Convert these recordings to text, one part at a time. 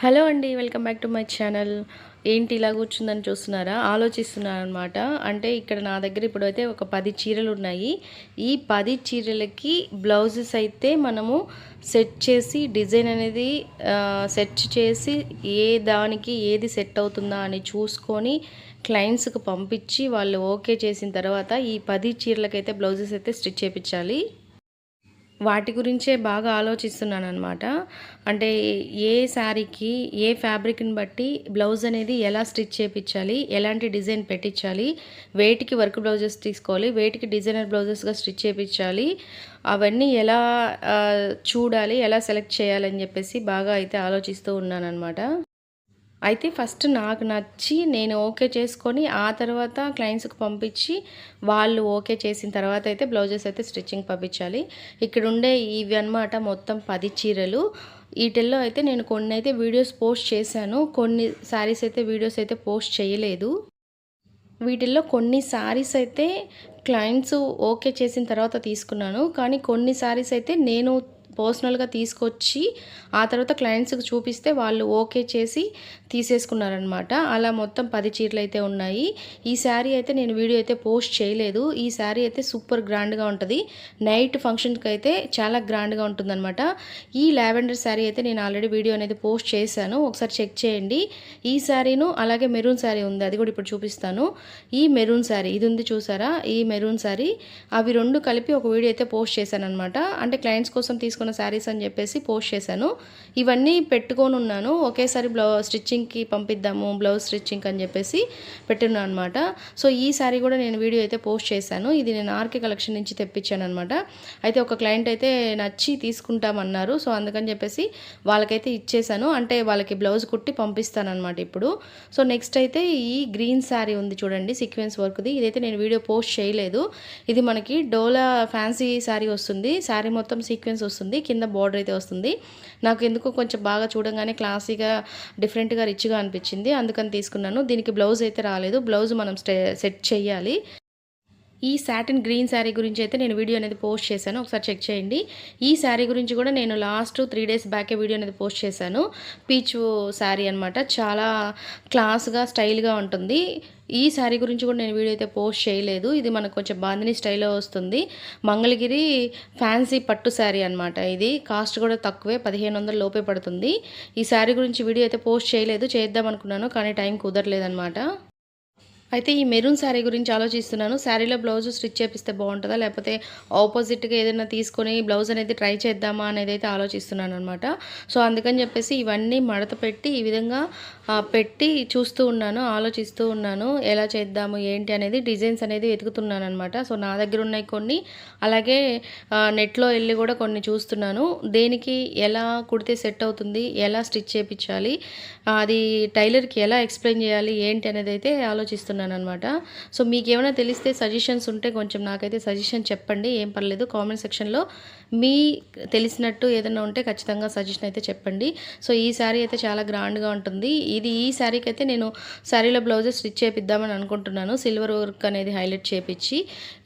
Hello అండి welcome back to my channel. ఏంటి ఇలా కూర్చుందని చూస్తున్నారా? ఆలోచిస్తున్నాను అనమాట అంటే ఇక్కడ నా దగ్గర ఇప్పుడైతే ఒక పది చీరలు ఉన్నాయి. ఈ పది చీరలకి బ్లౌజెస్ అయితే మనము సెట్ చేసి డిజైన్ అనేది సెట్ చేసి ఏ దానికి ఏది సెట్ అవుతుందా అని చూసుకొని క్లయింట్స్కి పంపించి వాళ్ళు ఓకే చేసిన తర్వాత ఈ పది చీరలకైతే బ్లౌజెస్ అయితే స్టిచ్ చేయించాలి వాటి గురించే బాగా ఆలోచిస్తున్నాను అనమాట అంటే ఏ శారీకి ఏ ఫ్యాబ్రిక్ని బట్టి బ్లౌజ్ అనేది ఎలా స్టిచ్ చేయించాలి ఎలాంటి డిజైన్ పెట్టించాలి వేటికి వర్క్ బ్లౌజెస్ తీసుకోవాలి వేటికి డిజైనర్ బ్లౌజెస్గా స్టిచ్ చేయించాలి అవన్నీ ఎలా చూడాలి ఎలా సెలెక్ట్ చేయాలని చెప్పేసి బాగా అయితే ఆలోచిస్తూ ఉన్నాను అనమాట అయితే ఫస్ట్ నాకు నచ్చి నేను ఓకే చేసుకొని ఆ తర్వాత క్లయింట్స్కి పంపించి వాళ్ళు ఓకే చేసిన తర్వాత అయితే బ్లౌజెస్ అయితే స్టిచ్చింగ్ పంపించాలి. ఇక్కడ ఉండే ఇవి అనమాట మొత్తం పది చీరలు. వీటిల్లో అయితే నేను కొన్ని అయితే వీడియోస్ పోస్ట్ చేశాను. కొన్ని శారీస్ అయితే వీడియోస్ అయితే పోస్ట్ చేయలేదు. వీటిల్లో కొన్ని శారీస్ అయితే క్లయింట్స్ ఓకే చేసిన తర్వాత తీసుకున్నాను. కానీ కొన్ని శారీస్ అయితే నేను పర్సనల్గా తీసుకొచ్చి ఆ తర్వాత క్లయింట్స్కి చూపిస్తే వాళ్ళు ఓకే చేసి తీసేసుకున్నారనమాట అలా మొత్తం పది చీరలు అయితే ఉన్నాయి. ఈ శారీ అయితే నేను వీడియో అయితే పోస్ట్ చేయలేదు. ఈ శారీ అయితే సూపర్ గ్రాండ్గా ఉంటుంది. నైట్ ఫంక్షన్కి అయితే చాలా గ్రాండ్గా ఉంటుందన్నమాట. ఈ లావెండర్ శారీ అయితే నేను ఆల్రెడీ వీడియో అనేది పోస్ట్ చేశాను. ఒకసారి చెక్ చేయండి. ఈ శారీను అలాగే మెరూన్ శారీ ఉంది. అది కూడా ఇప్పుడు చూపిస్తాను. ఈ మెరూన్ శారీ ఇది ఉంది చూసారా? ఈ మెరూన్ శారీ. అవి రెండు కలిపి ఒక వీడియో అయితే పోస్ట్ చేశాను అనమాట అంటే క్లయింట్స్ కోసం తీసుకున్న శారీస్ అని చెప్పేసి పోస్ట్ చేశాను. ఇవన్నీ పెట్టుకొని ఉన్నాను ఒకేసారి బ్లౌ స్టిచ్చింగ్కి పంపిద్దాము బ్లౌజ్ స్టిచ్చింగ్ అని చెప్పేసి పెట్టున్నాను అనమాట సో ఈ శారీ కూడా నేను వీడియో అయితే పోస్ట్ చేశాను. ఇది నేను ఆర్కే కలెక్షన్ నుంచి తెప్పించాను అనమాట అయితే ఒక క్లయింట్ అయితే నచ్చి తీసుకుంటామన్నారు. సో అందుకని చెప్పేసి వాళ్ళకైతే ఇచ్చేసాను అంటే వాళ్ళకి బ్లౌజ్ కుట్టి పంపిస్తానమాట ఇప్పుడు. సో నెక్స్ట్ అయితే ఈ గ్రీన్ శారీ ఉంది చూడండి సీక్వెన్స్ వర్క్ది. ఇదైతే నేను వీడియో పోస్ట్ చేయలేదు. ఇది మనకి డోలా ఫ్యాన్సీ శారీ వస్తుంది. శారీ మొత్తం సీక్వెన్స్ వస్తుంది. కింద బార్డర్ అయితే వస్తుంది. నాకు ఎందుకో కొంచెం బాగా చూడంగానే క్లాసీగా డిఫరెంట్గా రిచ్గా అనిపించింది. అందుకని తీసుకున్నాను. దీనికి బ్లౌజ్ అయితే రాలేదు. బ్లౌజ్ మనం సెట్ చేయాలి. ఈ సాటిన్ గ్రీన్ శారీ గురించి అయితే నేను వీడియో అనేది పోస్ట్ చేశాను. ఒకసారి చెక్ చేయండి. ఈ శారీ గురించి కూడా నేను లాస్ట్ త్రీ డేస్ బ్యాకే వీడియో అనేది పోస్ట్ చేశాను. పీచ్ శారీ అనమాట చాలా క్లాస్గా స్టైల్గా ఉంటుంది. ఈ శారీ గురించి కూడా నేను వీడియో అయితే పోస్ట్ చేయలేదు. ఇది మనకు కొంచెం బాందిని స్టైల్లో వస్తుంది. మంగళగిరి ఫ్యాన్సీ పట్టు శారీ అనమాట ఇది. కాస్ట్ కూడా తక్కువే పదిహేను వందల లోపే పడుతుంది. ఈ శారీ గురించి వీడియో అయితే పోస్ట్ చేయలేదు. చేద్దాం అనుకున్నాను కానీ టైం కుదరలేదనమాట అయితే ఈ మెరూన్ శారీ గురించి ఆలోచిస్తున్నాను. శారీలో బ్లౌజ్ స్టిచ్ చేపిస్తే బాగుంటుందా? లేకపోతే ఆపోజిట్గా ఏదైనా తీసుకొని బ్లౌజ్ అనేది ట్రై చేద్దామా అనేది అయితే ఆలోచిస్తున్నాను అనమాట సో అందుకని చెప్పేసి ఇవన్నీ మడత పెట్టి ఈ విధంగా పెట్టి చూస్తూ ఉన్నాను ఆలోచిస్తూ ఉన్నాను. ఎలా చేద్దాము ఏంటి అనేది డిజైన్స్ అనేది వెతుకుతున్నాను అనమాట సో నా దగ్గర ఉన్నాయి కొన్ని. అలాగే నెట్లో వెళ్ళి కూడా కొన్ని చూస్తున్నాను. దేనికి ఎలా కుడితే సెట్ అవుతుంది ఎలా స్టిచ్ చేయించాలి అది టైలర్కి ఎలా ఎక్స్ప్లెయిన్ చేయాలి ఏంటి అనేది అయితే ఆలోచిస్తున్నాను. అనమాట సో మీకు ఏమైనా తెలిస్తే సజెషన్స్ ఉంటే కొంచెం నాకైతే సజెషన్ చెప్పండి. ఏం పర్లేదు కామెంట్ సెక్షన్లో మీ తెలిసినట్టు ఏదైనా ఉంటే ఖచ్చితంగా సజెషన్ అయితే చెప్పండి. సో ఈ శారీ అయితే చాలా గ్రాండ్గా ఉంటుంది. ఇది ఈ శారీకి అయితే నేను శారీలో బ్లౌజెస్ స్టిచ్ చేపిద్దామని అనుకుంటున్నాను. సిల్వర్ వర్క్ అనేది హైలైట్ చేపించి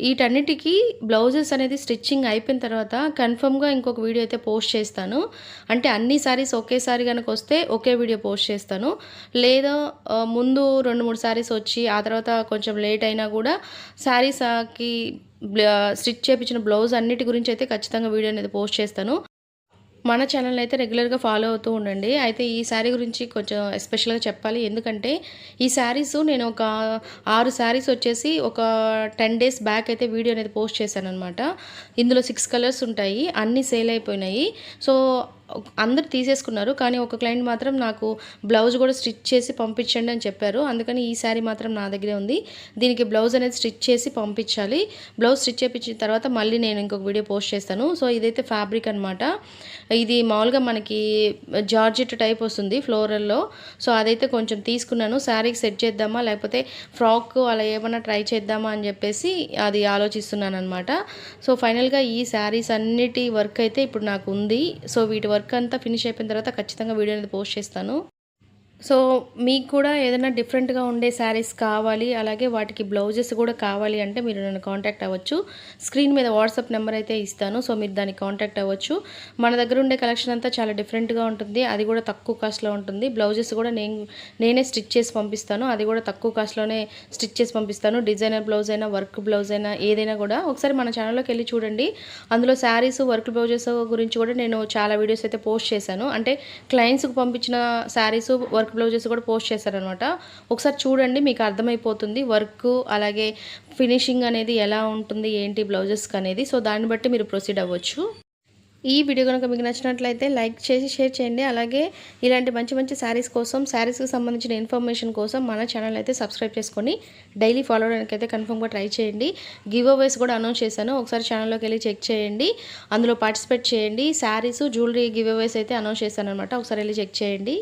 వీటన్నిటికీ బ్లౌజెస్ అనేది స్టిచ్చింగ్ అయిపోయిన తర్వాత కన్ఫర్మ్గా ఇంకొక వీడియో అయితే పోస్ట్ చేస్తాను. అంటే అన్ని శారీస్ ఒకేసారి కనుక వస్తే ఒకే వీడియో పోస్ట్ చేస్తాను. లేదా ముందు రెండు మూడు శారీస్ వచ్చి ఆ ఆ తర్వాత కొంచెం లేట్ అయినా కూడా శారీస్కి స్టిచ్ చేయించిన బ్లౌజ్ అన్నిటి గురించి అయితే ఖచ్చితంగా వీడియో అనేది పోస్ట్ చేస్తాను. మన ఛానల్ అయితే రెగ్యులర్గా ఫాలో అవుతూ ఉండండి. అయితే ఈ శారీ గురించి కొంచెం ఎస్పెషల్గా చెప్పాలి. ఎందుకంటే ఈ శారీస్ నేను ఒక ఆరు శారీస్ వచ్చేసి ఒక టెన్ డేస్ బ్యాక్ అయితే వీడియో అనేది పోస్ట్ చేశాను అనమాట ఇందులో సిక్స్ కలర్స్ ఉంటాయి. అన్నీ సేల్ అయిపోయినాయి. సో అందరు తీసేసుకున్నారు కానీ ఒక క్లయింట్ మాత్రం నాకు బ్లౌజ్ కూడా స్టిచ్ చేసి పంపించండి అని చెప్పారు. అందుకని ఈ శారీ మాత్రం నా దగ్గరే ఉంది. దీనికి బ్లౌజ్ అనేది స్టిచ్ చేసి పంపించాలి. బ్లౌజ్ స్టిచ్ చేయించిన తర్వాత మళ్ళీ నేను ఇంకొక వీడియో పోస్ట్ చేస్తాను. సో ఇదైతే ఫ్యాబ్రిక్ అనమాట ఇది మామూలుగా మనకి జార్జెట్ టైప్ వస్తుంది ఫ్లోరల్లో సో అదైతే కొంచెం తీసుకున్నాను. శారీకి సెట్ చేద్దామా లేకపోతే ఫ్రాక్ అలా ఏమైనా ట్రై చేద్దామా అని చెప్పేసి అది ఆలోచిస్తున్నాను అనమాట సో ఫైనల్గా ఈ శారీస్ అన్నిటి వర్క్ అయితే ఇప్పుడు నాకు ఉంది. సో వీటి వర్క్ వర్క్ అంతా ఫినిష్ అయిపోయిన తర్వాత ఖచ్చితంగా వీడియో అనేది పోస్ట్ చేస్తాను. సో మీకు కూడా ఏదైనా డిఫరెంట్గా ఉండే శారీస్ కావాలి అలాగే వాటికి బ్లౌజెస్ కూడా కావాలి అంటే మీరు నన్ను కాంటాక్ట్ అవ్వచ్చు. స్క్రీన్ మీద వాట్సాప్ నెంబర్ అయితే ఇస్తాను సో మీరు దానికి కాంటాక్ట్ అవ్వచ్చు. మన దగ్గర ఉండే కలెక్షన్ అంతా చాలా డిఫరెంట్గా ఉంటుంది అది కూడా తక్కువ కాస్ట్లో ఉంటుంది. బ్లౌజెస్ కూడా నేను నేనే స్టిచ్ చేసి పంపిస్తాను అది కూడా తక్కువ కాస్ట్లోనే స్టిచ్ చేసి పంపిస్తాను. డిజైనర్ బ్లౌజ్ అయినా వర్క్ బ్లౌజ్ అయినా ఏదైనా కూడా. ఒకసారి మన ఛానల్లోకి వెళ్ళి చూడండి. అందులో శారీస్ వర్క్ బ్లౌజెస్ గురించి కూడా నేను చాలా వీడియోస్ అయితే పోస్ట్ చేశాను. అంటే క్లయింట్స్కి పంపించిన శారీస్ వర్క్ బ్లౌజెస్ కూడా పోస్ట్ చేశారనమాట. ఒకసారి చూడండి మీకు అర్థమైపోతుంది వర్క్ అలాగే ఫినిషింగ్ అనేది ఎలా ఉంటుంది ఏంటి బ్లౌజెస్కి అనేది. సో దాన్ని బట్టి మీరు ప్రొసీడ్ అవ్వచ్చు. ఈ వీడియో కనుక మీకు నచ్చినట్లయితే లైక్ చేసి షేర్ చేయండి. అలాగే ఇలాంటి మంచి మంచి శారీస్ కోసం శారీస్కి సంబంధించిన ఇన్ఫర్మేషన్ కోసం మన ఛానల్ అయితే సబ్స్క్రైబ్ చేసుకొని డైలీ ఫాలో అవడానికి అయితే కన్ఫర్మ్గా ట్రై చేయండి. గివ్ అవేస్ కూడా అనౌన్స్ చేశాను. ఒకసారి ఛానల్లోకి వెళ్ళి చెక్ చేయండి. అందులో పార్టిసిపేట్ చేయండి. శారీస్ జ్యువెలరీ గివ్ అవేస్ అయితే అనౌన్స్ చేశాను అనమాట ఒకసారి వెళ్ళి చెక్ చేయండి.